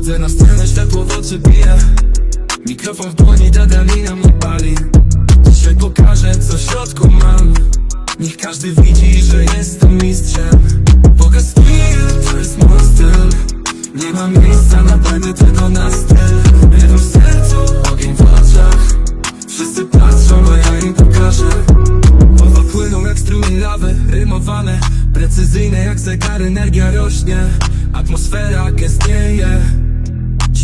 Wchodzę na scenę, światło w oczy bije. Mikrofon w dłoni, dadalina mnie pali Dzisiaj pokażę, co w środku mam. Niech każdy widzi, że jestem mistrzem. Pokaż styl, to jest mój styl. Nie ma miejsca na błędy, tylko na styl. Rytm w sercu, ogień w oczach. Wszyscy patrzą, a ja im pokażę. Słowa płyną jak strumień lawy, rymowane Precyzyjne jak zegar, energia rośnie Atmosfera gęstnieje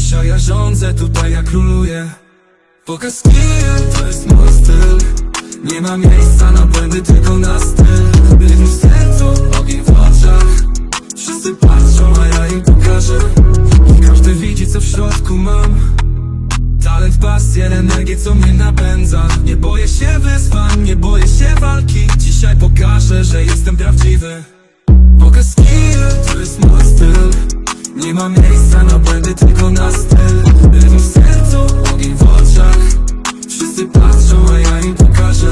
Dzisiaj ja rządzę, tutaj ja króluję. Pokaż skill, to jest mój styl. Nie ma miejsca na błędy, tylko na styl. Rytm w sercu, ogień w oczach. Wszyscy patrzą, a ja im pokażę. Każdy widzi, co w środku mam. Talent, pasję, energię, co mnie napędza. Nie boję się wyzwań, nie boję się walki. Dzisiaj pokażę, że jestem prawdziwy. Pokaż skill, Nie ma miejsca na błędy, tylko na styl. Rytm w sercu, ogień w oczach. Wszyscy patrzą, a ja im pokażę.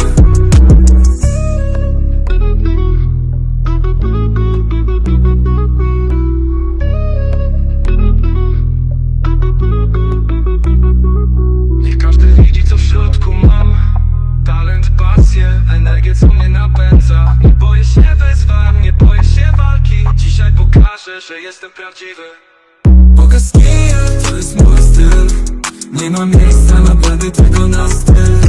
Niech każdy widzi, co w środku mam. Talent, pasję, energię, co mnie napędza. Nie boję się wyzwań, nie że jestem prawdziwy. Pokaż skill, to jest mój styl. Nie ma miejsca na błędy, tylko na styl